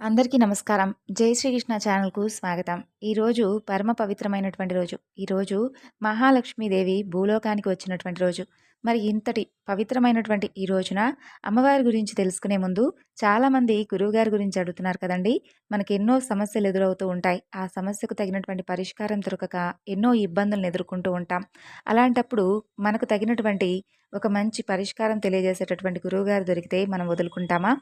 అందరికీ నమస్కారం. జై శ్రీకృష్ణ ఛానల్కు స్వాగతం. ఈరోజు పరమ పవిత్రమైనటువంటి రోజు. ఈరోజు మహాలక్ష్మీదేవి భూలోకానికి వచ్చినటువంటి రోజు. మరి ఇంతటి పవిత్రమైనటువంటి ఈ రోజున అమ్మవారి గురించి తెలుసుకునే ముందు చాలామంది గురువుగారి గురించి అడుగుతున్నారు కదండి. మనకి ఎన్నో సమస్యలు ఎదురవుతూ ఉంటాయి. ఆ సమస్యకు తగినటువంటి పరిష్కారం దొరకక ఎన్నో ఇబ్బందులను ఎదుర్కొంటూ ఉంటాం. అలాంటప్పుడు మనకు తగినటువంటి ఒక మంచి పరిష్కారం తెలియజేసేటటువంటి గురువుగారు దొరికితే మనం వదులుకుంటామా?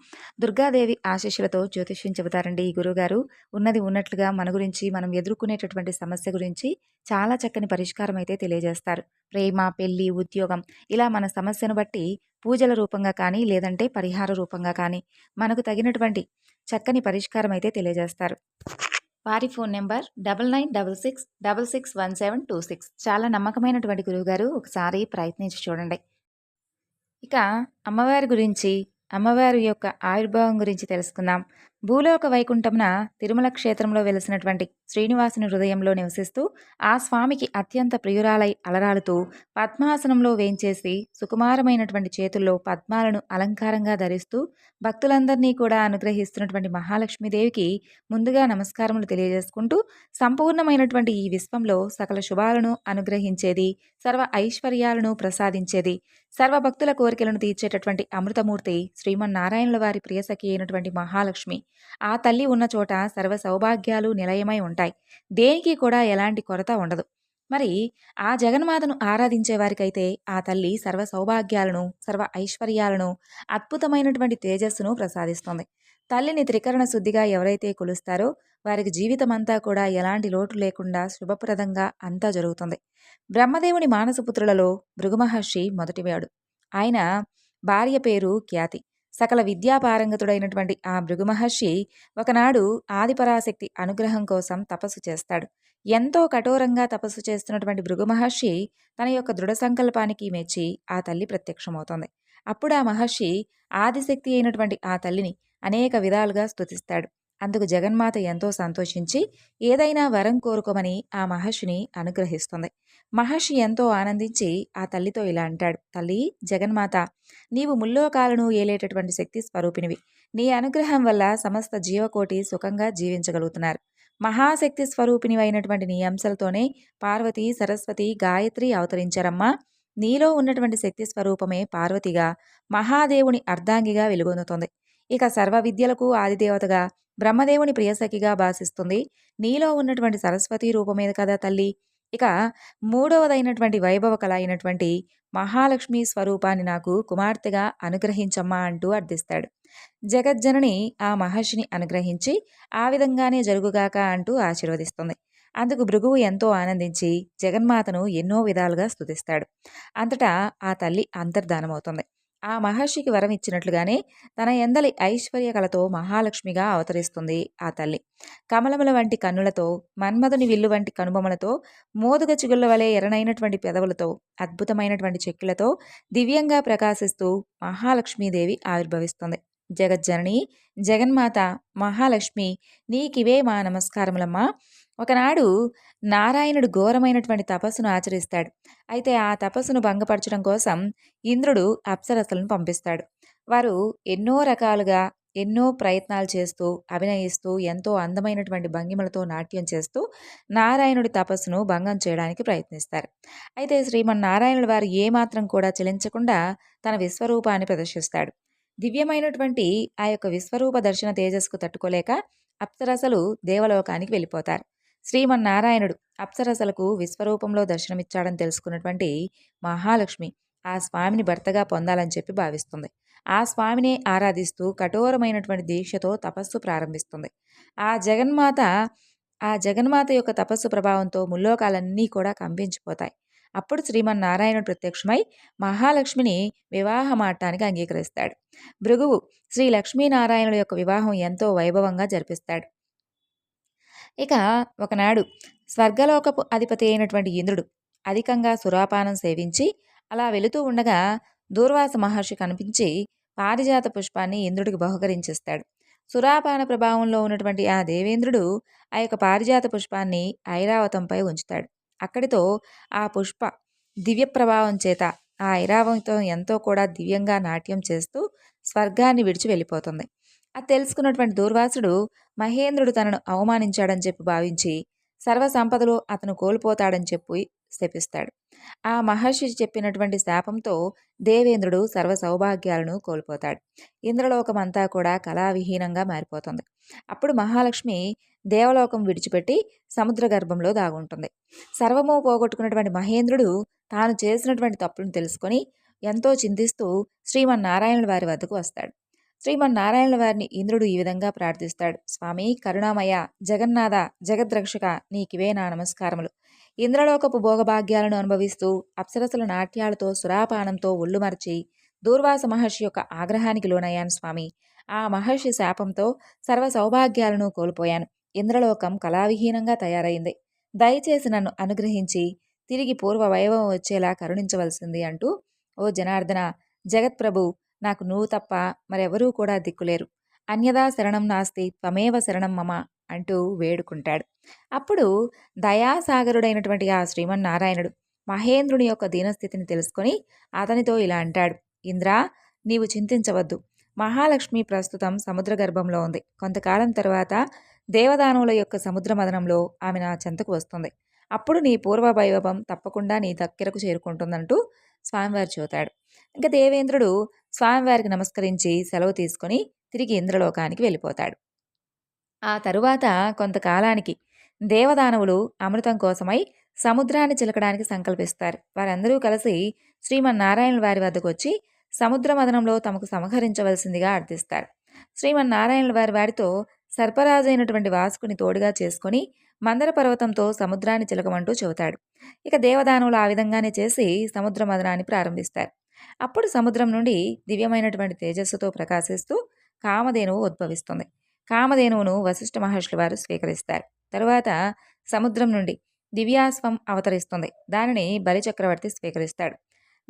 దుర్గాదేవి ఆశీస్సులతో జ్యోతిష్యం చెబుతారండి ఈ గురువుగారు. ఉన్నది ఉన్నట్లుగా మన గురించి మనం ఎదుర్కొనేటటువంటి సమస్య గురించి చాలా చక్కని పరిష్కారం అయితే తెలియజేస్తారు. ప్రేమ పెళ్ళి ఉద్యోగం ఇలా మన సమస్యను బట్టి పూజల రూపంగా కానీ లేదంటే పరిహార రూపంగా కానీ మనకు తగినటువంటి చక్కని పరిష్కారం అయితే తెలియజేస్తారు. వారి phone number double nine double six double six one seven two six. చాలా నమ్మకమైనటువంటి గురువుగారు ఒకసారి ప్రయత్నించి చూడండి. ఇక అమ్మవారి గురించి అమ్మవారి యొక్క ఆవిర్భావం గురించి తెలుసుకుందాం. భూలోక వైకుంఠమున తిరుమల క్షేత్రంలో వెలిసినటువంటి శ్రీనివాసుని హృదయంలో నివసిస్తూ ఆ స్వామికి అత్యంత ప్రియురాలై అలరాలుతూ పద్మాసనంలో వేంచేసి సుకుమారమైనటువంటి చేతుల్లో పద్మాలను అలంకారంగా ధరిస్తూ భక్తులందరినీ కూడా అనుగ్రహిస్తున్నటువంటి మహాలక్ష్మీదేవికి ముందుగా నమస్కారములు తెలియజేసుకుంటూ సంపూర్ణమైనటువంటి ఈ విశ్వంలో సకల శుభాలను అనుగ్రహించేది సర్వ ఐశ్వర్యాలను ప్రసాదించేది సర్వ భక్తుల కోరికలను తీర్చేటటువంటి అమృతమూర్తి శ్రీమన్నారాయణుల వారి ప్రియసఖి అయినటువంటి మహాలక్ష్మి. ఆ తల్లి ఉన్న చోట సర్వ సౌభాగ్యాలు నిలయమై ఉంటాయి. దేనికి కూడా ఎలాంటి కొరత ఉండదు. మరి ఆ జగన్మాతను ఆరాధించే వారికైతే ఆ తల్లి సర్వ సౌభాగ్యాలను సర్వ ఐశ్వర్యాలను అద్భుతమైనటువంటి తేజస్సును ప్రసాదిస్తుంది. తల్లిని త్రికరణ శుద్ధిగా ఎవరైతే కొలుస్తారో వారికి జీవితమంతా కూడా ఎలాంటి లోటు లేకుండా శుభప్రదంగా అంతా జరుగుతుంది. బ్రహ్మదేవుని మానసపుత్రులలో భృగుమహర్షి మొదటివాడు. ఆయన భార్య పేరు ఖ్యాతి. సకల విద్యాపారంగతుడైనటువంటి ఆ భృగుమహర్షి ఒకనాడు ఆదిపరాశక్తి అనుగ్రహం కోసం తపస్సు చేస్తాడు. ఎంతో కఠోరంగా తపస్సు చేస్తున్నటువంటి భృగుమహర్షి తన యొక్క దృఢ సంకల్పానికి మెచ్చి ఆ తల్లి ప్రత్యక్షమవుతుంది. అప్పుడు ఆ మహర్షి ఆదిశక్తి అయినటువంటి ఆ తల్లిని అనేక విధాలుగా స్తుతిస్తాడు. అందుకు జగన్మాత ఎంతో సంతోషించి ఏదైనా వరం కోరుకోమని ఆ మహర్షిని అనుగ్రహిస్తుంది. మహర్షి ఎంతో ఆనందించి ఆ తల్లితో ఇలా అంటాడు తల్లి జగన్మాత నీవు ముల్లోకాలను ఏలేటటువంటి శక్తి స్వరూపినివి. నీ అనుగ్రహం వల్ల సమస్త జీవకోటి సుఖంగా జీవించగలుగుతున్నారు. మహాశక్తి స్వరూపిణి అయినటువంటి నీ అంశలతోనే పార్వతి సరస్వతి గాయత్రి అవతరించారమ్మా. నీలో ఉన్నటువంటి శక్తి స్వరూపమే పార్వతిగా మహాదేవుని అర్ధాంగిగా వెలుగొందుతుంది. ఇక సర్వ విద్యలకు ఆదిదేవతగా బ్రహ్మదేవుని ప్రియసఖిగా భాషిస్తుంది నీలో ఉన్నటువంటి సరస్వతి రూపమేది కదా తల్లి. ఇక మూడవదైనటువంటి వైభవ కళ అయినటువంటి మహాలక్ష్మి స్వరూపాన్ని నాకు కుమార్తెగా అనుగ్రహించమ్మా అంటూ అర్థిస్తాడు. జగజ్జనని ఆ మహర్షిని అనుగ్రహించి ఆ విధంగానే జరుగుగాక అంటూ ఆశీర్వదిస్తుంది. అందుకు భృగువు ఎంతో ఆనందించి జగన్మాతను ఎన్నో విధాలుగా స్తుతిస్తాడు. అంతటా ఆ తల్లి అంతర్ధానమవుతుంది. ఆ మహర్షికి వరం ఇచ్చినట్లుగానే తన ఎందలి ఐశ్వర్య కలతో మహాలక్ష్మిగా అవతరిస్తుంది ఆ తల్లి. కమలముల వంటి కన్నులతో మన్మధుని విల్లు వంటి కనుబొమలతో మోదుగ చిగుళ్ళ వలె ఎరనైనటువంటి పెదవులతో అద్భుతమైనటువంటి చెక్కులతో దివ్యంగా ప్రకాశిస్తూ మహాలక్ష్మీదేవి ఆవిర్భవిస్తుంది. జగజ్జనని జగన్మాత మహాలక్ష్మి నీకివే మా నమస్కారములమ్మా. ఒకనాడు నారాయణుడు ఘోరమైనటువంటి తపస్సును ఆచరిస్తాడు. అయితే ఆ తపస్సును భంగపరచడం కోసం ఇంద్రుడు అప్సరసలను పంపిస్తాడు. వారు ఎన్నో రకాలుగా ఎన్నో ప్రయత్నాలు చేస్తూ అభినయిస్తూ ఎంతో అందమైనటువంటి భంగిమలతో నాట్యం చేస్తూ నారాయణుడి తపస్సును భంగం చేయడానికి ప్రయత్నిస్తారు. అయితే శ్రీమన్నారాయణుడు వారు ఏమాత్రం కూడా చెలించకుండా తన విశ్వరూపాన్ని ప్రదర్శిస్తాడు. దివ్యమైనటువంటి ఆ యొక్క విశ్వరూప దర్శన తేజస్కు తట్టుకోలేక అప్సరసలు దేవలోకానికి వెళ్ళిపోతారు. శ్రీమన్నారాయణుడు అప్సరసలకు విశ్వరూపంలో దర్శనమిచ్చాడని తెలుసుకున్నటువంటి మహాలక్ష్మి ఆ స్వామిని భర్తగా పొందాలని చెప్పి భావిస్తుంది. ఆ స్వామినే ఆరాధిస్తూ కఠోరమైనటువంటి దీక్షతో తపస్సు ప్రారంభిస్తుంది. ఆ జగన్మాత ఆ జగన్మాత యొక్క తపస్సు ప్రభావంతో ముల్లోకాలన్నీ కూడా కంపించిపోతాయి. అప్పుడు శ్రీమన్నారాయణుడు ప్రత్యక్షమై మహాలక్ష్మిని వివాహమాడటానికి అంగీకరిస్తాడు. భృగువు శ్రీ లక్ష్మీనారాయణుడు యొక్క వివాహం ఎంతో వైభవంగా జరిపిస్తాడు. ఇక ఒకనాడు స్వర్గలోకపు అధిపతి అయినటువంటి ఇంద్రుడు అధికంగా సురాపానం సేవించి అలా వెళుతూ ఉండగా దూర్వాస మహర్షి కనిపించి పారిజాత పుష్పాన్ని ఇంద్రుడికి బహుకరించేస్తాడు. సురాపాన ప్రభావంలో ఉన్నటువంటి ఆ దేవేంద్రుడు ఆ యొక్క పారిజాత పుష్పాన్ని ఐరావతంపై ఉంచుతాడు. అక్కడితో ఆ పుష్ప దివ్య ప్రభావం చేత ఆ ఐరావతం ఎంతో కూడా దివ్యంగా నాట్యం చేస్తూ స్వర్గాన్ని విడిచి వెళ్ళిపోతుంది. అది తెలుసుకున్నటువంటి దూర్వాసుడు మహేంద్రుడు తనను అవమానించాడని చెప్పి భావించి సర్వ సంపదలు అతను కోల్పోతాడని చెప్పి శపిస్తాడు. ఆ మహర్షి చెప్పినటువంటి శాపంతో దేవేంద్రుడు సర్వ సౌభాగ్యాలను కోల్పోతాడు. ఇంద్రలోకమంతా కూడా కళావిహీనంగా మారిపోతుంది. అప్పుడు మహాలక్ష్మి దేవలోకం విడిచిపెట్టి సముద్ర గర్భంలో దాగుంటుంది. సర్వము పోగొట్టుకున్నటువంటి మహేంద్రుడు తాను చేసినటువంటి తప్పులను తెలుసుకొని ఎంతో చింతిస్తూ శ్రీమన్నారాయణుల వారి వద్దకు వస్తాడు. శ్రీమన్నారాయణ వారిని ఇంద్రుడు ఈ విధంగా ప్రార్థిస్తాడు. స్వామి కరుణామయ జగన్నాథ జగద్రక్షక నీకివే నా నమస్కారములు. ఇంద్రలోకపు భోగభాగ్యాలను అనుభవిస్తూ అప్సరసల నాట్యాలతో సురాపానంతో ఒళ్ళుమర్చి దూర్వాస మహర్షి యొక్క ఆగ్రహానికి లోనయ్యాను స్వామి. ఆ మహర్షి శాపంతో సర్వ సౌభాగ్యాలను కోల్పోయాను. ఇంద్రలోకం కళావిహీనంగా తయారైంది. దయచేసి నన్ను అనుగ్రహించి తిరిగి పూర్వ వైభవం వచ్చేలా కరుణించవలసింది అంటూ ఓ జనార్దన జగత్ప్రభు నాకు నువ్వు తప్ప మరెవరూ కూడా దిక్కులేరు. అన్యదా శరణం నాస్తి త్వమేవ శరణం మమ అంటూ వేడుకుంటాడు. అప్పుడు దయాసాగరుడైనటువంటి ఆ శ్రీమన్నారాయణుడు మహేంద్రుని యొక్క దీనస్థితిని తెలుసుకొని అతనితో ఇలా అంటాడు. ఇంద్రా నీవు చింతించవద్దు. మహాలక్ష్మి ప్రస్తుతం సముద్ర గర్భంలో ఉంది. కొంతకాలం తర్వాత దేవదానవుల యొక్క సముద్ర మదనంలో ఆమె నా చెంతకు వస్తుంది. అప్పుడు నీ పూర్వ వైభవం తప్పకుండా నీ దగ్గరకు చేరుకుంటుందంటూ స్వామివారు చూతాడు ఇంకా దేవేంద్రుడు స్వామివారికి నమస్కరించి సెలవు తీసుకొని తిరిగి ఇంద్రలోకానికి వెళ్ళిపోతాడు. ఆ తరువాత కొంతకాలానికి దేవదానవులు అమృతం కోసమై సముద్రాన్ని చిలకడానికి సంకల్పిస్తారు. వారందరూ కలిసి శ్రీమన్నారాయణ వారి వద్దకు వచ్చి సముద్ర మదనంలో తమకు సమహరించవలసిందిగా అర్థిస్తారు శ్రీమన్నారాయణ వారి వారితో సర్పరాజైనటువంటి వాసుకుని తోడుగా చేసుకొని మందర పర్వతంతో సముద్రాన్ని చిలకమంటూ చెబుతాడు. ఇక దేవదానులు ఆ విధంగానే చేసి సముద్ర మదనాన్ని ప్రారంభిస్తారు. అప్పుడు సముద్రం నుండి దివ్యమైనటువంటి తేజస్సుతో ప్రకాశిస్తూ కామధేనువు ఉద్భవిస్తుంది. కామధేనువును వశిష్ఠ మహర్షులు వారు స్వీకరిస్తారు. తరువాత సముద్రం నుండి దివ్యాస్వం అవతరిస్తుంది. దానిని బలిచక్రవర్తి స్వీకరిస్తాడు.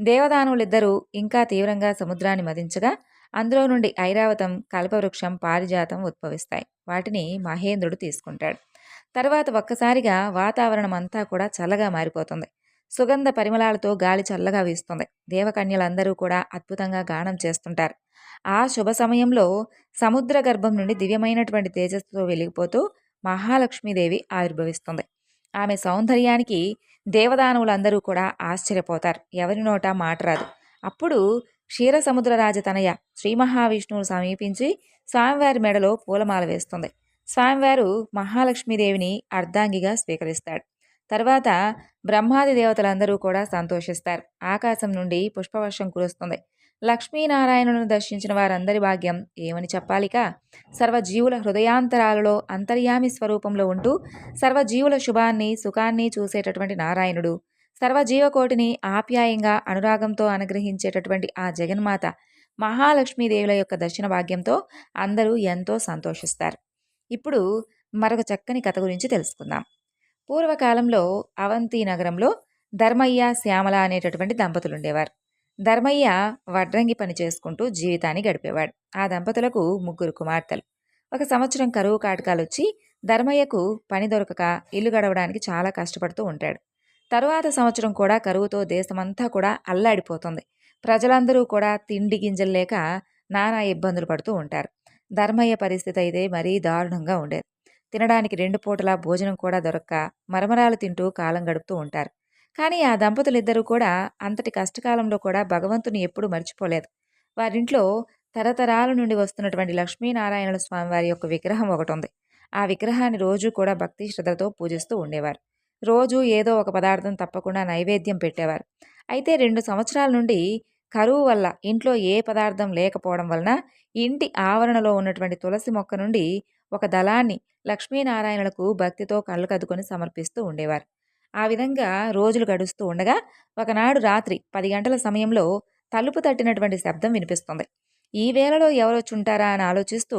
దేవదానువులిద్దరూ ఇంకా తీవ్రంగా సముద్రాన్ని మదించగా అందులో నుండి ఐరావతం కల్పవృక్షం పారిజాతం ఉద్భవిస్తాయి. వాటిని మహేంద్రుడు తీసుకుంటాడు. తర్వాత ఒక్కసారిగా వాతావరణం అంతా కూడా చల్లగా మారిపోతుంది. సుగంధ పరిమళాలతో గాలి చల్లగా వీస్తుంది. దేవకన్యలందరూ కూడా అద్భుతంగా గానం చేస్తుంటారు. ఆ శుభ సమయంలో సముద్ర గర్భం నుండి దివ్యమైనటువంటి తేజస్సుతో వెలిగిపోతూ మహాలక్ష్మీదేవి ఆవిర్భవిస్తుంది. ఆమె సౌందర్యానికి దేవదానవులందరూ కూడా ఆశ్చర్యపోతారు. ఎవరి నోట మాట రాదు. అప్పుడు క్షీరసముద్రరాజు తనయ శ్రీ మహావిష్ణువును సమీపించి స్వామివారి మెడలో పూలమాల వేస్తుంది. స్వామివారు మహాలక్ష్మీదేవిని అర్ధాంగిగా స్వీకరిస్తాడు. తర్వాత బ్రహ్మాది దేవతలందరూ కూడా సంతోషిస్తారు. ఆకాశం నుండి పుష్పవర్షం కురుస్తుంది. లక్ష్మీనారాయణును దర్శించిన వారందరి భాగ్యం ఏమని చెప్పాలిక? సర్వజీవుల హృదయాంతరాలలో అంతర్యామి స్వరూపంలో ఉంటూ సర్వజీవుల శుభాన్ని సుఖాన్ని చూసేటటువంటి నారాయణుడు. సర్వజీవకోటిని ఆప్యాయంగా అనురాగంతో అనుగ్రహించేటటువంటి ఆ జగన్మాత మహాలక్ష్మీదేవుల యొక్క దర్శన భాగ్యంతో అందరూ ఎంతో సంతోషిస్తారు. ఇప్పుడు మరొక చక్కని కథ గురించి తెలుసుకుందాం. పూర్వకాలంలో అవంతి నగరంలో ధర్మయ్య శ్యామల అనేటటువంటి దంపతులు ఉండేవారు ధర్మయ్య వడ్రంగి పని చేసుకుంటూ జీవితాన్ని గడిపేవాడు. ఆ దంపతులకు ముగ్గురు కుమార్తెలు. ఒక సంవత్సరం కరువు కాటకాలు వచ్చి ధర్మయ్యకు పని దొరకక ఇల్లు గడవడానికి చాలా కష్టపడుతూ ఉంటాడు. తరువాత సంవత్సరం కూడా కరువుతో దేశమంతా కూడా అల్లాడిపోతుంది. ప్రజలందరూ కూడా తిండి గింజలు లేక నానా ఇబ్బందులు పడుతూ ఉంటారు. ధర్మయ్య పరిస్థితి అయితే మరీ దారుణంగా ఉండేది. తినడానికి రెండు పూటల భోజనం కూడా దొరక్క మరమరాలు తింటూ కాలం గడుపుతూ ఉంటారు. కానీ ఆ దంపతులిద్దరూ కూడా అంతటి కష్టకాలంలో కూడా భగవంతుని ఎప్పుడూ మర్చిపోలేదు. వారింట్లో తరతరాల నుండి వస్తున్నటువంటి లక్ష్మీనారాయణుల స్వామి వారి యొక్క విగ్రహం ఒకటి ఉంది ఆ విగ్రహాన్ని రోజు కూడా భక్తి శ్రద్ధతో పూజిస్తూ ఉండేవారు. రోజు ఏదో ఒక పదార్థం తప్పకుండా నైవేద్యం పెట్టేవారు. అయితే రెండు సంవత్సరాల నుండి కరువు వల్ల ఇంట్లో ఏ పదార్థం లేకపోవడం వలన ఇంటి ఆవరణలో ఉన్నటువంటి తులసి మొక్క నుండి ఒక దళాన్ని లక్ష్మీనారాయణులకు భక్తితో కళ్ళు కదుకొని సమర్పిస్తూ ఉండేవారు. ఆ విధంగా రోజులు గడుస్తూ ఉండగా ఒకనాడు రాత్రి పది గంటల సమయంలో తలుపు తట్టినటువంటి శబ్దం వినిపిస్తుంది. ఈ వేళలో ఎవరొచ్చుంటారా అని ఆలోచిస్తూ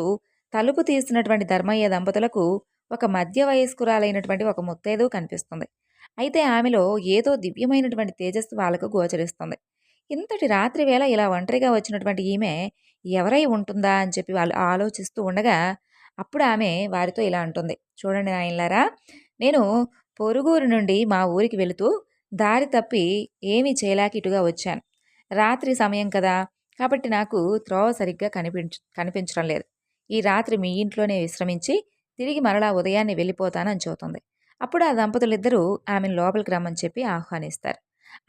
తలుపు తీసినటువంటి ధర్మయ్య దంపతులకు ఒక మధ్య వయస్కురాలైనటువంటి ఒక ముత్తైదు కనిపిస్తుంది. అయితే ఆమెలో ఏదో దివ్యమైనటువంటి తేజస్సు వాళ్ళకు గోచరిస్తుంది. ఇంతటి రాత్రి వేళ ఇలా ఒంటరిగా వచ్చినటువంటి ఈమె ఎవరై ఉంటుందా అని చెప్పి వాళ్ళు ఆలోచిస్తూ ఉండగా అప్పుడు ఆమె వారితో ఇలా అంటుంది. చూడండి నాయనలారా నేను పొరుగురు నుండి మా ఊరికి వెళుతూ దారి తప్పి ఏమీ చేలాకిటుగా వచ్చాను. రాత్రి సమయం కదా కాబట్టి నాకు త్రోవ సరిగ్గా కనిపించ కనిపించడం లేదు. ఈ రాత్రి మీ ఇంట్లోనే విశ్రమించి తిరిగి మరలా ఉదయాన్నే వెళ్ళిపోతానని చెబుతుంది. అప్పుడు ఆ దంపతులిద్దరూ ఆమెను లోపలికి రమ్మని చెప్పి ఆహ్వానిస్తారు.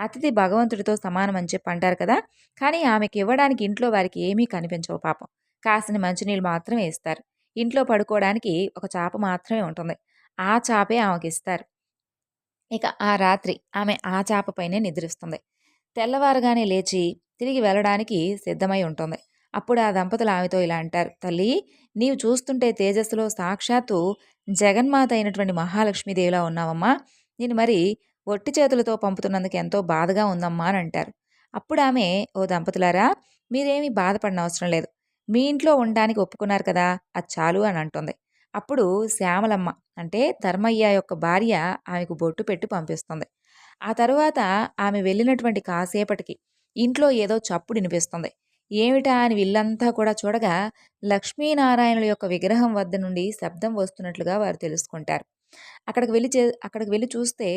అతిథి భగవంతుడితో సమానం అని చెప్పి అంటారు కదా కానీ ఆమెకి ఇవ్వడానికి ఇంట్లో వారికి ఏమీ కనిపించవు పాపం. కాసిన మంచినీళ్ళు మాత్రమే ఇస్తారు. ఇంట్లో పడుకోవడానికి ఒక చాప మాత్రమే ఉంటుంది. ఆ చాపే ఆమెకి ఇస్తారు. ఇక ఆ రాత్రి ఆమె ఆ చాపపైనే నిద్రిస్తుంది. తెల్లవారుగానే లేచి తిరిగి వెళ్ళడానికి సిద్ధమై ఉంటుంది. అప్పుడు ఆ దంపతులు ఆమెతో ఇలా అంటారు తల్లి నీవు చూస్తుంటే తేజస్సులో సాక్షాత్తు జగన్మాత అయినటువంటి మహాలక్ష్మీదేవిలా ఉన్నావమ్మా. నేను మరి ఒట్టి చేతులతో పంపుతున్నందుకు ఎంతో బాధగా ఉందమ్మా అని అంటారు. అప్పుడు ఆమె ఓ దంపతులారా మీరేమీ బాధపడిన అవసరం లేదు. మీ ఇంట్లో ఉండడానికి ఒప్పుకున్నారు కదా అది చాలు అని అంటుంది. అప్పుడు శ్యామలమ్మ అంటే ధర్మయ్య యొక్క భార్య ఆమెకు బొట్టు పెట్టి పంపిస్తుంది. ఆ తర్వాత ఆమె వెళ్ళినటువంటి కాసేపటికి ఇంట్లో ఏదో చప్పుడు వినిపిస్తుంది. ఏమిటా అని వీళ్ళంతా కూడా చూడగా లక్ష్మీనారాయణుల యొక్క విగ్రహం వద్ద నుండి శబ్దం వస్తున్నట్లుగా వారు తెలుసుకుంటారు. అక్కడికి వెళ్ళి చే అక్కడికి వెళ్ళి చూస్తే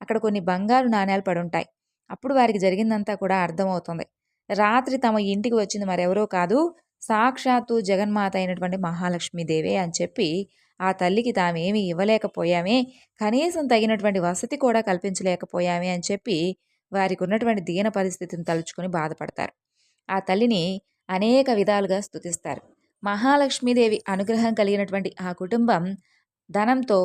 అక్కడ కొన్ని బంగారు నాణ్యాలు పడుంటాయి. అప్పుడు వారికి జరిగిందంతా కూడా అర్థమవుతుంది. రాత్రి తమ ఇంటికి వచ్చింది మరెవరో కాదు సాక్షాత్తు జగన్మాత అయినటువంటి మహాలక్ష్మీదేవే అని చెప్పి ఆ తల్లికి తామేమి ఇవ్వలేకపోయామే. కనీసం తగినటువంటి వసతి కూడా కల్పించలేకపోయామే అని చెప్పి వారికి ఉన్నటువంటి దీన పరిస్థితిని తలుచుకొని బాధపడతారు. ఆ తల్లిని అనేక విధాలుగా స్తుతిస్తారు. మహాలక్ష్మీదేవి అనుగ్రహం కలిగినటువంటి ఆ కుటుంబం ధనంతో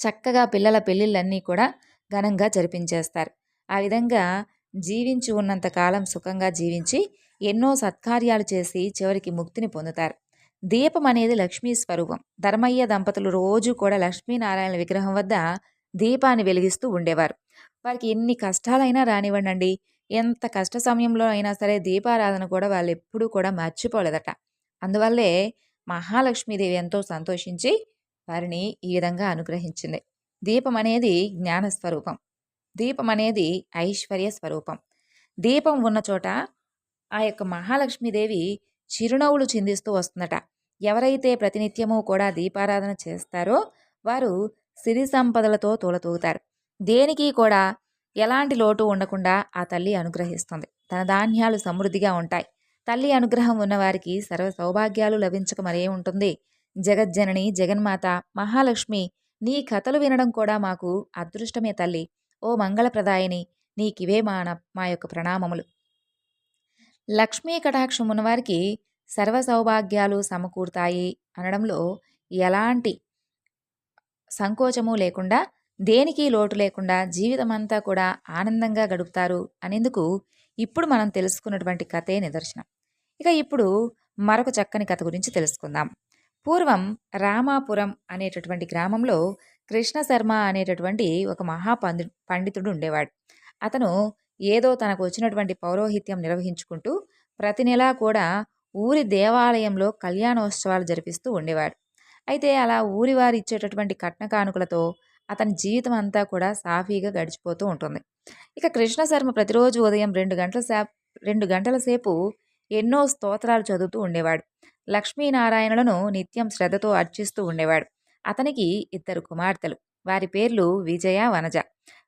చక్కగా పిల్లల పెళ్ళిళ్ళన్నీ కూడా ఘనంగా జరిపించేస్తారు. ఆ విధంగా జీవించి ఉన్నంత కాలం సుఖంగా జీవించి ఎన్నో సత్కార్యాలు చేసి చివరికి ముక్తిని పొందుతారు. దీపం అనేది లక్ష్మీ స్వరూపం. ధర్మయ్య దంపతులు రోజు కూడా లక్ష్మీనారాయణ విగ్రహం వద్ద దీపాన్ని వెలిగిస్తూ ఉండేవారు. వారికి ఎన్ని కష్టాలైనా రానివ్వండి ఎంత కష్ట సమయంలో అయినా సరే దీపారాధన కూడా వాళ్ళు ఎప్పుడూ కూడా మర్చిపోలేదట. అందువల్లే మహాలక్ష్మీదేవి ఎంతో సంతోషించి వారిని ఈ విధంగా అనుగ్రహించింది. దీపం అనేది జ్ఞాన స్వరూపం. దీపం అనేది ఐశ్వర్య స్వరూపం. దీపం ఉన్న చోట ఆ యొక్క మహాలక్ష్మీదేవి చిరునవ్వులు చిందిస్తూ వస్తుందట. ఎవరైతే ప్రతినిత్యము కూడా దీపారాధన చేస్తారో వారు సిరి సంపదలతో తూలతూగుతారు. దేనికి కూడా ఎలాంటి లోటు ఉండకుండా ఆ తల్లి అనుగ్రహిస్తుంది. తన ధాన్యాలు సమృద్ధిగా ఉంటాయి. తల్లి అనుగ్రహం ఉన్నవారికి సర్వ సౌభాగ్యాలు లభించక మరే ఉంటుంది. జగజ్జనని జగన్మాత మహాలక్ష్మి నీ కథలు వినడం కూడా మాకు అదృష్టమే తల్లి. ఓ మంగళప్రదాయని నీకివే మా మా యొక్క ప్రణామములు. లక్ష్మీ కటాక్షం ఉన్నవారికి సర్వ సౌభాగ్యాలు సమకూరుతాయి అనడంలో ఎలాంటి సంకోచము లేకుండా దేనికి లోటు లేకుండా జీవితం అంతా కూడా ఆనందంగా గడుపుతారు అనేందుకు ఇప్పుడు మనం తెలుసుకున్నటువంటి కథే నిదర్శనం. ఇక ఇప్పుడు మరొక చక్కని కథ గురించి తెలుసుకుందాం. పూర్వం రామాపురం అనేటటువంటి గ్రామంలో కృష్ణ శర్మ అనేటటువంటి ఒక మహా పండి పండితుడు ఉండేవాడు. అతను ఏదో తనకు వచ్చినటువంటి పౌరోహిత్యం నిర్వహించుకుంటూ ప్రతి నెలా కూడా ఊరి దేవాలయంలో కళ్యాణోత్సవాలు జరిపిస్తూ ఉండేవాడు. అయితే అలా ఊరి వారు ఇచ్చేటటువంటి కట్న కానుకలతో అతని జీవితం అంతా కూడా సాఫీగా గడిచిపోతూ ఉంటుంది. ఇక కృష్ణశర్మ ప్రతిరోజు ఉదయం రెండు గంటల సేపు రెండు గంటల సేపు ఎన్నో స్తోత్రాలు చదువుతూ ఉండేవాడు. లక్ష్మీనారాయణులను నిత్యం శ్రద్ధతో అర్చిస్తూ ఉండేవాడు. అతనికి ఇద్దరు కుమార్తెలు. వారి పేర్లు విజయ వనజ.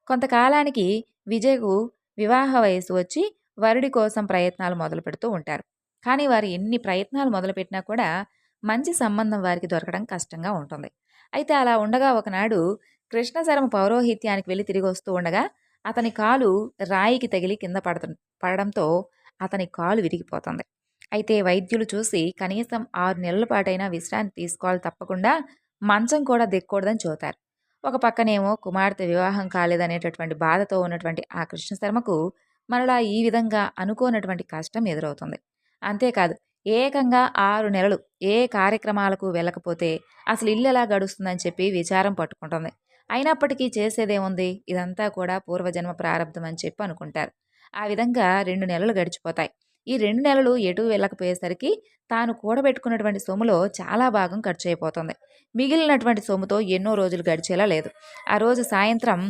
కొంతకాలానికి విజయ్కు వివాహ వయసు వచ్చి వరుడి కోసం ప్రయత్నాలు మొదలు పెడుతూ ఉంటారు. కానీ వారు ఎన్ని ప్రయత్నాలు మొదలుపెట్టినా కూడా మంచి సంబంధం వారికి దొరకడం కష్టంగా ఉంటుంది. అయితే అలా ఉండగా ఒకనాడు కృష్ణశరమ పౌరోహిత్యానికి వెళ్ళి తిరిగి వస్తూ ఉండగా అతని కాలు రాయికి తగిలి కింద పడత పడడంతో అతని కాలు విరిగిపోతుంది. అయితే వైద్యులు చూసి కనీసం ఆరు నెలల పాటైనా విశ్రాంతి తీసుకోవాలి తప్పకుండా మంచం కూడా దిక్కకూడదని చూతారు. ఒక పక్కనేమో కుమార్తె వివాహం కాలేదనేటటువంటి బాధతో ఉన్నటువంటి ఆ కృష్ణశర్మకు మరలా ఈ విధంగా అనుకోనటువంటి కష్టం ఎదురవుతుంది. అంతేకాదు ఏకంగా ఆరు నెలలు ఏ కార్యక్రమాలకు వెళ్ళకపోతే అసలు ఇల్లు ఎలా గడుస్తుందని చెప్పి విచారం పట్టుకుంటుంది. అయినప్పటికీ చేసేదేముంది? ఇదంతా కూడా పూర్వజన్మ ప్రారంభం అని చెప్పి అనుకుంటారు. ఆ విధంగా రెండు నెలలు గడిచిపోతాయి. ఈ రెండు నెలలు ఎటు వెళ్ళకపోయేసరికి తాను కూడబెట్టుకున్నటువంటి సొమ్ములో చాలా భాగం ఖర్చు అయిపోతుంది మిగిలినటువంటి సొమ్ముతో ఎన్నో రోజులు గడిచేలా లేదు. ఆ రోజు సాయంత్రం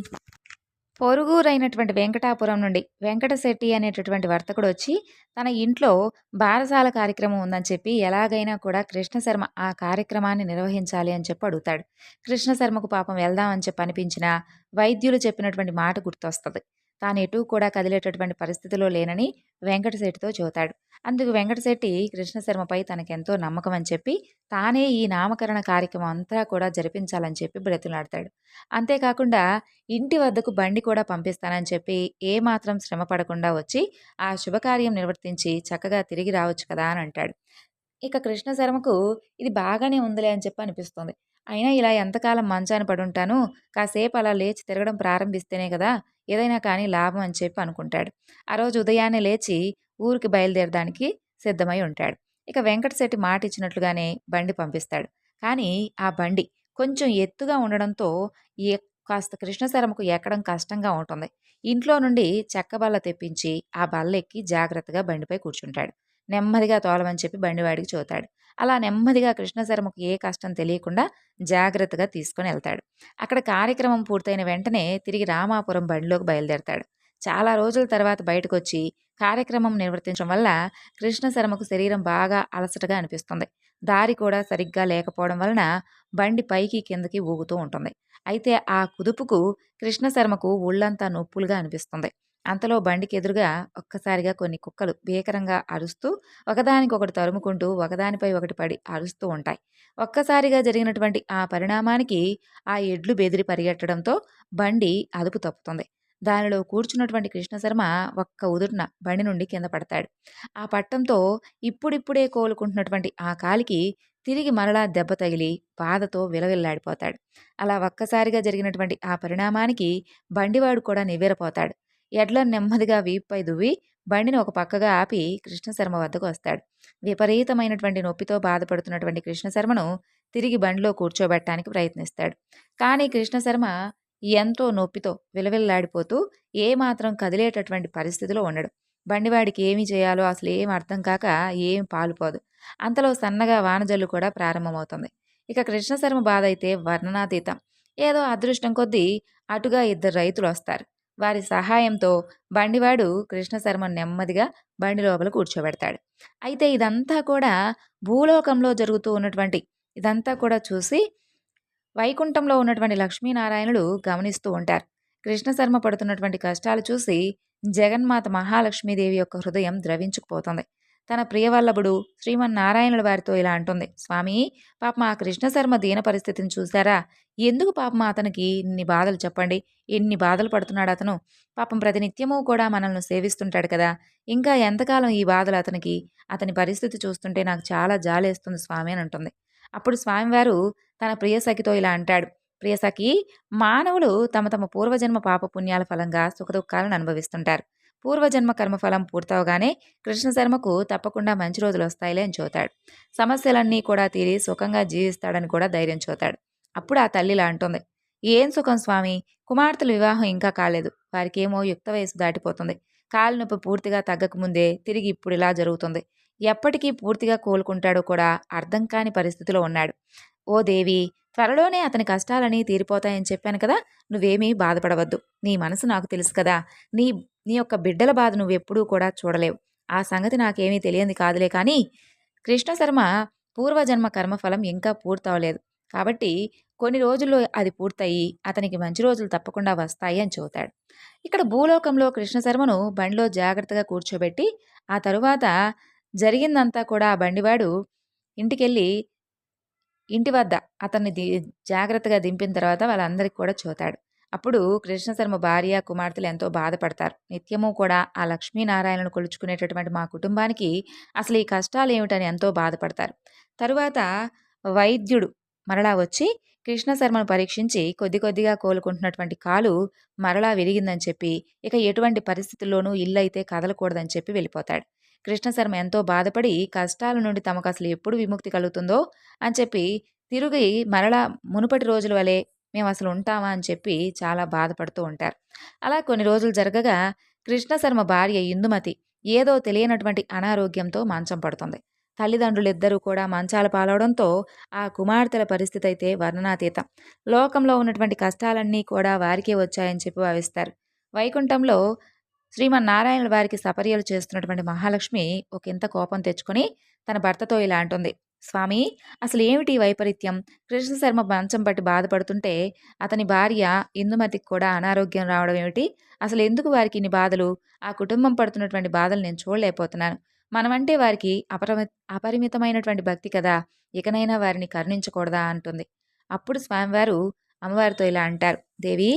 పొరుగురైనటువంటి వెంకటాపురం నుండి వెంకటశెట్టి అనేటటువంటి వర్తకుడు వచ్చి తన ఇంట్లో బారసాల కార్యక్రమం ఉందని చెప్పి ఎలాగైనా కూడా కృష్ణశర్మ ఆ కార్యక్రమాన్ని నిర్వహించాలి అని చెప్పి అడుగుతాడు. కృష్ణశర్మకు పాపం వెళ్దామని చెప్పి అనిపించిన వైద్యులు చెప్పినటువంటి మాట గుర్తొస్తుంది. తాను ఎటూ కూడా కదిలేటటువంటి పరిస్థితిలో లేనని వెంకటశెట్టితో చూతాడు అందుకు వెంకటశెట్టి కృష్ణశర్మపై తనకెంతో నమ్మకం అని చెప్పి తానే ఈ నామకరణ కార్యక్రమం అంతా కూడా జరిపించాలని చెప్పి బ్రతులాడతాడు అంతేకాకుండా ఇంటి వద్దకు బండి కూడా పంపిస్తానని చెప్పి ఏమాత్రం శ్రమ పడకుండా వచ్చి ఆ శుభకార్యం నిర్వర్తించి చక్కగా తిరిగి రావచ్చు కదా అని అంటాడు. ఇక కృష్ణశర్మకు ఇది బాగానే ఉందిలే అని చెప్పి అనిపిస్తుంది. అయినా ఇలా ఎంతకాలం మంచాన పడుంటాను కాసేపు అలా లేచి తిరగడం ప్రారంభిస్తేనే కదా ఏదైనా కానీ లాభం అని చెప్పి అనుకుంటాడు. ఆ రోజు ఉదయాన్నే లేచి ఊరికి బయలుదేరడానికి సిద్ధమై ఉంటాడు. ఇక వెంకటశెట్టి మాట ఇచ్చినట్లుగానే బండి పంపిస్తాడు. కానీ ఆ బండి కొంచెం ఎత్తుగా ఉండడంతో ఎ కాస్త కృష్ణశర్మకు ఎక్కడం కష్టంగా ఉంటుంది. ఇంట్లో నుండి చెక్క బల్ల తెప్పించి ఆ బల్ల ఎక్కి జాగ్రత్తగా బండిపై కూర్చుంటాడు. నెమ్మదిగా తోలమని చెప్పి బండివాడికి చూతాడు. అలా నెమ్మదిగా కృష్ణశర్మకు ఏ కష్టం తెలియకుండా జాగ్రత్తగా తీసుకొని వెళ్తాడు. అక్కడ కార్యక్రమం పూర్తయిన వెంటనే తిరిగి రామాపురం బండిలోకి బయలుదేరతాడు. చాలా రోజుల తర్వాత బయటకు వచ్చి కార్యక్రమం నిర్వర్తించడం వల్ల కృష్ణశర్మకు శరీరం బాగా అలసటగా అనిపిస్తుంది. దారి కూడా సరిగ్గా లేకపోవడం వలన బండి పైకి కిందకి ఊగుతూ ఉంటుంది. అయితే ఆ కుదుపుకు కృష్ణశర్మకు ఒళ్ళంతా నొప్పులుగా అనిపిస్తుంది. అంతలో బండికి ఎదురుగా ఒక్కసారిగా కొన్ని కుక్కలు భీకరంగా అరుస్తూ ఒకదానికొకటి తరుముకుంటూ ఒకదానిపై ఒకటి పడి అరుస్తూ ఉంటాయి. ఒక్కసారిగా జరిగినటువంటి ఆ పరిణామానికి ఆ ఎడ్లు బెదిరి పరిగెట్టడంతో బండి అదుపు తప్పుతుంది. దానిలో కూర్చున్నటువంటి కృష్ణశర్మ ఒక్క ఉదురున బండి నుండి కింద పడతాడు. ఆ పట్టంతో ఇప్పుడిప్పుడే కోలుకుంటున్నటువంటి ఆ కాలికి తిరిగి మరలా దెబ్బ తగిలి బాధతో విలవిల్లాడిపోతాడు. అలా ఒక్కసారిగా జరిగినటువంటి ఆ పరిణామానికి బండివాడు కూడా నివ్వెరపోతాడు. ఎడ్లను నెమ్మదిగా వీపుపై దువ్వి బండిని ఒక పక్కగా ఆపి కృష్ణశర్మ వద్దకు వస్తాడు. విపరీతమైనటువంటి నొప్పితో బాధపడుతున్నటువంటి కృష్ణశర్మను తిరిగి బండిలో కూర్చోబెట్టడానికి ప్రయత్నిస్తాడు. కానీ కృష్ణశర్మ ఎంతో నొప్పితో విలవిల్లాడిపోతూ ఏమాత్రం కదిలేటటువంటి పరిస్థితిలో ఉండడు. బండివాడికి ఏమి చేయాలో అసలు ఏం అర్థం కాక ఏం పాలుపోదు అంతలో సన్నగా వానజల్లు కూడా ప్రారంభమవుతుంది. ఇక కృష్ణశర్మ బాధ అయితే వర్ణనాతీతం. ఏదో అదృష్టం కొద్దీ అటుగా ఇద్దరు రైతులు వస్తారు. వారి సహాయంతో బండివాడు కృష్ణశర్మ నెమ్మదిగా బండి లోపల కూర్చోబెడతాడు. అయితే ఇదంతా కూడా భూలోకంలో జరుగుతూ ఉన్నటువంటి ఇదంతా కూడా చూసి వైకుంఠంలో ఉన్నటువంటి లక్ష్మీనారాయణులు గమనిస్తూ ఉంటారు. కృష్ణశర్మ పడుతున్నటువంటి కష్టాలు చూసి జగన్మాత మహాలక్ష్మీదేవి యొక్క హృదయం ద్రవించుకుపోతుంది. తన ప్రియవల్లభుడు శ్రీమన్నారాయణుల వారితో ఇలా అంటుంది. స్వామి పాపం ఆ కృష్ణశర్మ దీన పరిస్థితిని చూశారా? ఎందుకు పాపం అతనికి ఇన్ని బాధలు చెప్పండి? ఎన్ని బాధలు పడుతున్నాడు అతను? పాపం ప్రతినిత్యము కూడా మనల్ని సేవిస్తుంటాడు కదా! ఇంకా ఎంతకాలం ఈ బాధలు అతనికి? అతని పరిస్థితి చూస్తుంటే నాకు చాలా జాలేస్తుంది స్వామి అని అంటుంది. అప్పుడు స్వామివారు తన ప్రియసఖితో ఇలా అంటాడు. ప్రియసఖి మానవులు తమ తమ పూర్వజన్మ పాప పుణ్యాల ఫలంగా సుఖదుఖాలను అనుభవిస్తుంటారు. పూర్వజన్మ కర్మఫలం పూర్తవగానే కృష్ణశర్మకు తప్పకుండా మంచి రోజులు వస్తాయిలే అని చూతాడు. సమస్యలన్నీ కూడా తీరి సుఖంగా జీవిస్తాడని కూడా ధైర్యం చూతాడు. అప్పుడు ఆ తల్లిలా అంటుంది. ఏం సుఖం స్వామి? కుమార్తెల వివాహం ఇంకా కాలేదు. వారికేమో యుక్త వయసు దాటిపోతుంది. కాలు నొప్పి పూర్తిగా తగ్గకముందే తిరిగి ఇప్పుడు ఇలా జరుగుతుంది. ఎప్పటికీ పూర్తిగా కోలుకుంటాడో కూడా అర్థం కాని పరిస్థితిలో ఉన్నాడు. ఓ దేవి త్వరలోనే అతని కష్టాలని తీరిపోతాయని చెప్పాను కదా! నువ్వేమీ బాధపడవద్దు. నీ మనసు నాకు తెలుసు కదా! నీ నీ యొక్క బిడ్డల బాధ నువ్వెప్పుడూ కూడా చూడలేవు. ఆ సంగతి నాకేమీ తెలియంది కాదులే కానీ కృష్ణశర్మ పూర్వజన్మ కర్మఫలం ఇంకా పూర్తవలేదు. కాబట్టి కొన్ని రోజుల్లో అది పూర్తయి అతనికి మంచి రోజులు తప్పకుండా వస్తాయి అని చెబుతాడు. ఇక్కడ భూలోకంలో కృష్ణశర్మను బండిలో జాగ్రత్తగా కూర్చోబెట్టి ఆ తరువాత జరిగిందంతా కూడా ఆ బండివాడు ఇంటికెళ్ళి ఇంటి వద్ద అతన్ని ది జాగ్రత్తగా దింపిన తర్వాత వాళ్ళందరికీ కూడా చూతాడు అప్పుడు కృష్ణశర్మ భార్య కుమార్తెలు ఎంతో బాధపడతారు. నిత్యము కూడా ఆ లక్ష్మీనారాయణను కొలుచుకునేటటువంటి మా కుటుంబానికి అసలు ఈ కష్టాలు ఏమిటని ఎంతో బాధపడతారు. తరువాత వైద్యుడు మరలా వచ్చి కృష్ణశర్మను పరీక్షించి కొద్ది కొద్దిగా కోలుకుంటున్నటువంటి కాలు మరలా విరిగిందని చెప్పి ఇక ఎటువంటి పరిస్థితుల్లోనూ ఇల్లు అయితే కదలకూడదని చెప్పి వెళ్ళిపోతాడు. కృష్ణశర్మ ఎంతో బాధపడి కష్టాల నుండి తమకు అసలు ఎప్పుడు విముక్తి కలుగుతుందో అని చెప్పి తిరిగి మరలా మునుపటి రోజుల వలె మేము అసలు ఉంటామా అని చెప్పి చాలా బాధపడుతూ ఉంటారు. అలా కొన్ని రోజులు జరగగా కృష్ణశర్మ భార్య ఇందుమతి ఏదో తెలియనటువంటి అనారోగ్యంతో మంచం పడుతుంది. తల్లిదండ్రులిద్దరూ కూడా మంచాల పాలవడంతో ఆ కుమార్తెల పరిస్థితి అయితే వర్ణనాతీతం. లోకంలో ఉన్నటువంటి కష్టాలన్నీ కూడా వారికే వచ్చాయని చెప్పి భావిస్తారు. వైకుంఠంలో శ్రీమన్నారాయణ వారికి సపర్యలు చేస్తున్నటువంటి మహాలక్ష్మి ఒక ఇంత కోపం తెచ్చుకొని తన భర్తతో ఇలా అంటుంది. స్వామి అసలు ఏమిటి వైపరీత్యం? కృష్ణశర్మ మంచం పట్టి బాధపడుతుంటే అతని భార్య ఇందుమతికి కూడా అనారోగ్యం రావడం ఏమిటి? అసలు ఎందుకు వారికి ఇన్ని బాధలు? ఆ కుటుంబం పడుతున్నటువంటి బాధలు నేను చూడలేకపోతున్నాను. మనమంటే వారికి అపరిమి అపరిమితమైనటువంటి భక్తి కదా ఇకనైనా వారిని కరుణించకూడదా అంటుంది. అప్పుడు స్వామివారు అమ్మవారితో ఇలా అంటారు దేవి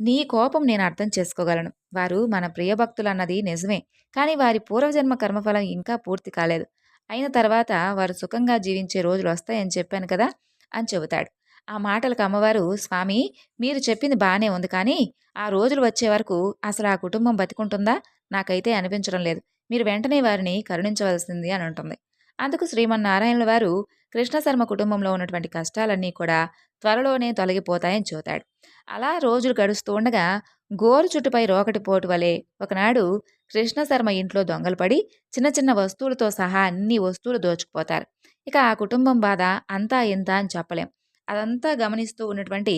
నీ కోపం నేను అర్థం చేసుకోగలను. వారు మన ప్రియభక్తులు అన్నది నిజమే. కానీ వారి పూర్వజన్మ కర్మఫలం ఇంకా పూర్తి కాలేదు. అయిన తర్వాత వారు సుఖంగా జీవించే రోజులు వస్తాయని చెప్పాను కదా అని చెబుతాడు. ఆ మాటలకు అమ్మవారు స్వామి మీరు చెప్పింది బాగానే ఉంది కానీ ఆ రోజులు వచ్చే వరకు అసలు ఆ కుటుంబం బతికుంటుందా? నాకైతే అనిపించడం లేదు. మీరు వెంటనే వారిని కరుణించవలసింది అని ఉంటుంది అందుకు శ్రీమన్నారాయణుల వారు కృష్ణశర్మ కుటుంబంలో ఉన్నటువంటి కష్టాలన్నీ కూడా త్వరలోనే తొలగిపోతాయని చూతాడు అలా రోజులు గడుస్తూ ఉండగా గోరు చుట్టుపై రోకటి పోటు వలె ఒకనాడు కృష్ణశర్మ ఇంట్లో దొంగలు పడి చిన్న చిన్న వస్తువులతో సహా అన్ని వస్తువులు దోచుకుపోతారు. ఇక ఆ కుటుంబం బాధ అంతా ఇంత అని చెప్పలేం. అదంతా గమనిస్తూ ఉన్నటువంటి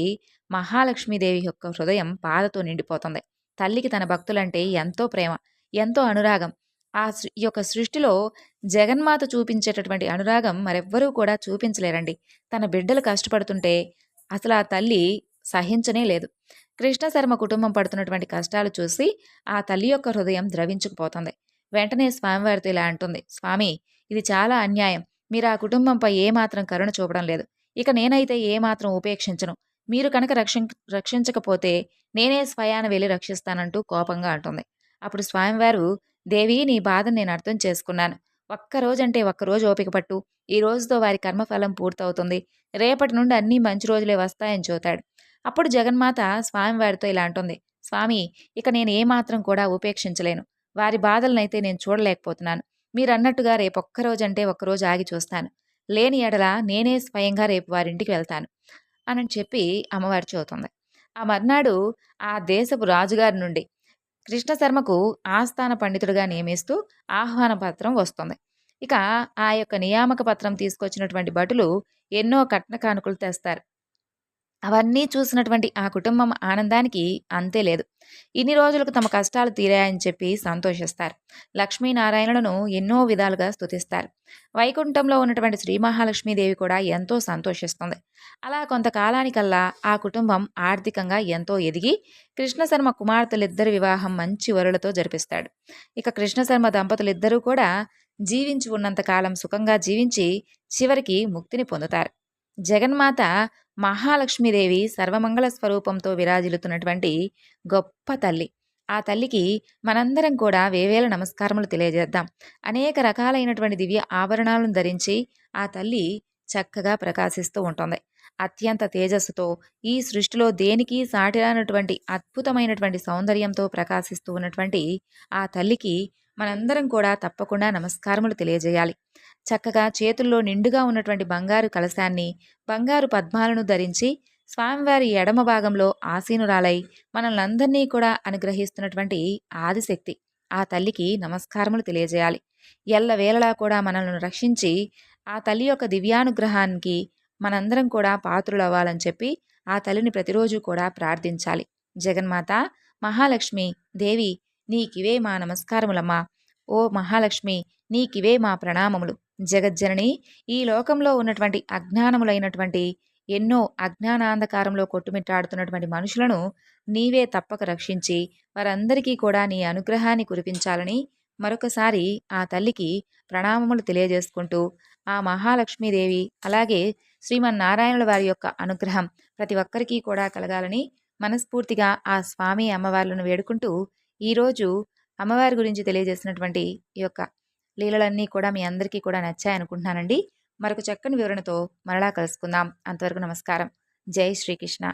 మహాలక్ష్మీదేవి యొక్క హృదయం బాధతో నిండిపోతుంది. తల్లికి తన భక్తులంటే ఎంతో ప్రేమ ఎంతో అనురాగం. ఆ యొక్క సృష్టిలో జగన్మాత చూపించేటటువంటి అనురాగం మరెవ్వరూ కూడా చూపించలేరండి. తన బిడ్డలు కష్టపడుతుంటే అసలు ఆ తల్లి సహించనే లేదు. కృష్ణశర్మ కుటుంబం పడుతున్నటువంటి కష్టాలు చూసి ఆ తల్లి యొక్క హృదయం ద్రవించుకుపోతుంది. వెంటనే స్వామివారితో ఇలా అంటుంది స్వామి ఇది చాలా అన్యాయం. మీరు ఆ కుటుంబంపై ఏమాత్రం కరుణ చూపడం లేదు. ఇక నేనైతే ఏమాత్రం ఉపేక్షించను. మీరు కనుక రక్షి రక్షించకపోతే నేనే స్వయాన వెళ్ళి రక్షిస్తానంటూ కోపంగా అంటుంది. అప్పుడు స్వామివారు దేవి నీ బాధను నేను అర్థం చేసుకున్నాను. ఒక్కరోజంటే ఒక్కరోజు ఓపిక పట్టు. ఈ రోజుతో వారి కర్మఫలం పూర్తవుతుంది. రేపటి నుండి అన్నీ మంచి రోజులే వస్తాయని చూతాడు. అప్పుడు జగన్మాత స్వామివారితో ఇలా అంటుంది స్వామి ఇక నేను ఏమాత్రం కూడా ఉపేక్షించలేను. వారి బాధలనైతే నేను చూడలేకపోతున్నాను. మీరన్నట్టుగా రేపు ఒక్కరోజంటే ఒక్కరోజు ఆగి చూస్తాను. లేని ఎడల నేనే స్వయంగా రేపు వారింటికి వెళ్తాను అని చెప్పి అమ్మవారి చూతుంది ఆ మర్నాడు ఆ దేశపు రాజుగారి నుండి కృష్ణశర్మకు ఆస్థాన పండితుడిగా నియమిస్తూ ఆహ్వాన పత్రం వస్తుంది. ఇక ఆ యొక్క నియామక పత్రం తీసుకొచ్చినటువంటి భటులు ఎన్నో కట్న కానుకలు తెస్తారు. అవన్నీ చూసినటువంటి ఆ కుటుంబం ఆనందానికి అంతే లేదు. ఇన్ని రోజులకు తమ కష్టాలు తీరాయని చెప్పి సంతోషిస్తారు. లక్ష్మీనారాయణులను ఎన్నో విధాలుగా స్తుతిస్తారు. వైకుంఠంలో ఉన్నటువంటి శ్రీ మహాలక్ష్మీదేవి కూడా ఎంతో సంతోషిస్తుంది. అలా కొంతకాలానికల్లా ఆ కుటుంబం ఆర్థికంగా ఎంతో ఎదిగి కృష్ణశర్మ కుమార్తెలిద్దరి వివాహం మంచి వరులతో జరిపిస్తాడు. ఇక కృష్ణశర్మ దంపతులిద్దరూ కూడా జీవించి ఉన్నంతకాలం సుఖంగా జీవించి చివరికి ముక్తిని పొందుతారు. జగన్మాత మహాలక్ష్మీదేవి సర్వమంగళ స్వరూపంతో విరాజిల్లుతున్నటువంటి గొప్ప తల్లి. ఆ తల్లికి మనందరం కూడా వేవేల నమస్కారములు తెలియజేద్దాం. అనేక రకాలైనటువంటి దివ్య ఆభరణాలను ధరించి ఆ తల్లి చక్కగా ప్రకాశిస్తూ ఉంటుంది. అత్యంత తేజస్సుతో ఈ సృష్టిలో దేనికి సాటిరానటువంటి అద్భుతమైనటువంటి సౌందర్యంతో ప్రకాశిస్తూ ఉన్నటువంటి ఆ తల్లికి మనందరం కూడా తప్పకుండా నమస్కారములు తెలియజేయాలి. చక్కగా చేతుల్లో నిండుగా ఉన్నటువంటి బంగారు కలశాన్ని బంగారు పద్మాలను ధరించి స్వామివారి ఎడమ భాగంలో ఆసీనురాలై మనల్నందరినీ కూడా అనుగ్రహిస్తున్నటువంటి ఆదిశక్తి. ఆ తల్లికి నమస్కారములు తెలియజేయాలి. ఎల్లవేళలా కూడా మనల్ని రక్షించి ఆ తల్లి యొక్క దివ్యానుగ్రహానికి మనందరం కూడా పాత్రులు అవ్వాలని చెప్పి ఆ తల్లిని ప్రతిరోజు కూడా ప్రార్థించాలి. జగన్మాత మహాలక్ష్మి దేవి నీకివే మా నమస్కారములమ్మా. ఓ మహాలక్ష్మి నీకివే మా ప్రణామములు. జగజ్జనని ఈ లోకంలో ఉన్నటువంటి అజ్ఞానములైనటువంటి ఎన్నో అజ్ఞానాంధకారంలో కొట్టుమిట్టాడుతున్నటువంటి మనుషులను నీవే తప్పక రక్షించి వారందరికీ కూడా నీ అనుగ్రహాన్ని కురిపించాలని మరొకసారి ఆ తల్లికి ప్రణామములు తెలియజేసుకుంటూ ఆ మహాలక్ష్మీదేవి అలాగే శ్రీమన్నారాయణుల వారి యొక్క అనుగ్రహం ప్రతి ఒక్కరికి కూడా కలగాలని మనస్ఫూర్తిగా ఆ స్వామి అమ్మవార్లను వేడుకుంటూ ఈరోజు అమ్మవారి గురించి తెలియజేసినటువంటి ఈ యొక్క లీలలన్నీ కూడా మీ అందరికీ కూడా నచ్చాయనుకుంటున్నానండి. మరొక చక్కని వివరణతో మరలా కలుసుకుందాం. అంతవరకు నమస్కారం. జై శ్రీకృష్ణ.